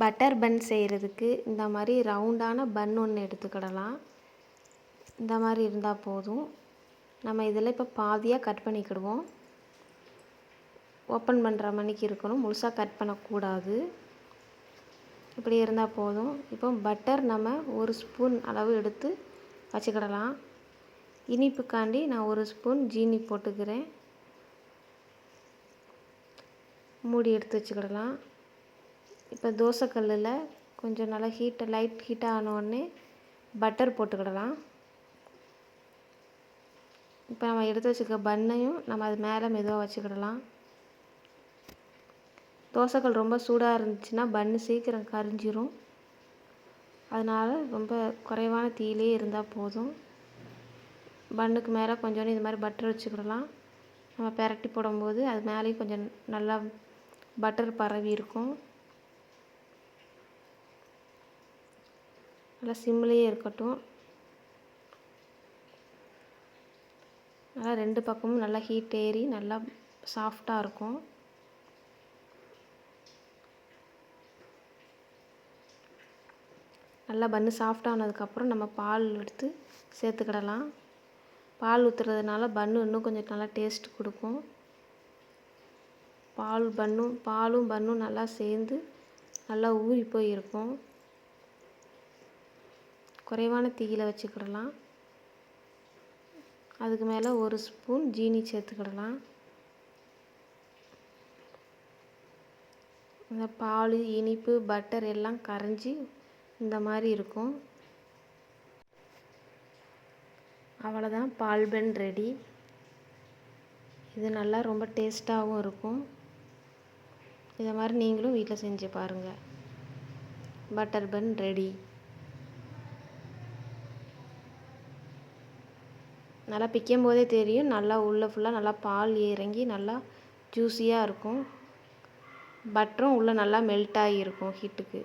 Butter bun செய்கிறதுக்கு இந்த மாதிரி ரவுண்டான பன் ஒன்று எடுத்துக்கிடலாம். இந்த மாதிரி இருந்தால் போதும். நம்ம இதில் இப்போ பாதியாக கட் பண்ணிக்கிடுவோம். ஓப்பன் பண்ணுற மணிக்கு இருக்கணும். முழுசாக கட் பண்ணக்கூடாது. இப்படி இருந்தால் போதும். இப்போ பட்டர் நம்ம ஒரு ஸ்பூன் அளவு எடுத்து வச்சுக்கிடலாம். இனிப்புக்காண்டி நான் ஒரு ஸ்பூன் ஜீனி போட்டுக்கிறேன். மூடி எடுத்து வச்சுக்கிடலாம். இப்போ தோசைக்கல்லில் கொஞ்சம் நல்லா ஹீட்டை லைட் ஹீட்டாக ஆனோடனே பட்டர் போட்டுக்கிடலாம். இப்போ நம்ம எடுத்து வச்சுக்க பண்ணையும் நம்ம அது மேலே மெதுவாக வச்சுக்கிடலாம். தோசைக்கல் ரொம்ப சூடாக இருந்துச்சுன்னா பன்னு சீக்கிரம் கரிஞ்சிரும். அதனால் ரொம்ப குறைவான தீயிலே இருந்தால் போதும். பண்ணுக்கு மேலே கொஞ்சோண்டு இது மாதிரி பட்டர் வச்சுக்கிடலாம். நம்ம பெரட்டி போடும்போது அது மேலேயும் கொஞ்சம் நல்லா பட்டர் பரவி இருக்கும். நல்லா சிம்லேயே இருக்கட்டும். நல்லா ரெண்டு பக்கமும் நல்லா ஹீட் ஏறி நல்லா சாஃப்டாக இருக்கும். நல்லா பன்னு சாஃப்டானதுக்கப்புறம் நம்ம பால் எடுத்து சேர்த்துக்கிடலாம். பால் ஊற்றுறதுனால பன்னு இன்னும் கொஞ்சம் நல்லா டேஸ்ட் கொடுக்கும். பால் பன்னும் பாலும் பன்னும் நல்லா சேர்ந்து நல்லா ஊறி போயிருக்கும். குறைவான தீயில் வச்சுக்கிடலாம். அதுக்கு மேலே ஒரு ஸ்பூன் ஜீனி சேர்த்துக்கிடலாம். இந்த பால் இனிப்பு பட்டர் எல்லாம் கரைஞ்சி இந்த மாதிரி இருக்கும். அவ்வளோதான் பால் பென் ரெடி. இது நல்லா ரொம்ப டேஸ்ட்டாகவும் இருக்கும். இதை மாதிரி நீங்களும் வீட்டில் செஞ்சு பாருங்கள் பட்டர் பன் ரெடி. நல்லா பிக்கும் போதே தெரியும். நல்லா உள்ளே ஃபுல்லாக நல்லா பால் இறங்கி நல்லா ஜூஸியாக இருக்கும். பட்டரும் உள்ளே நல்லா மெல்ட் ஆகியிருக்கும் ஹீட்டுக்கு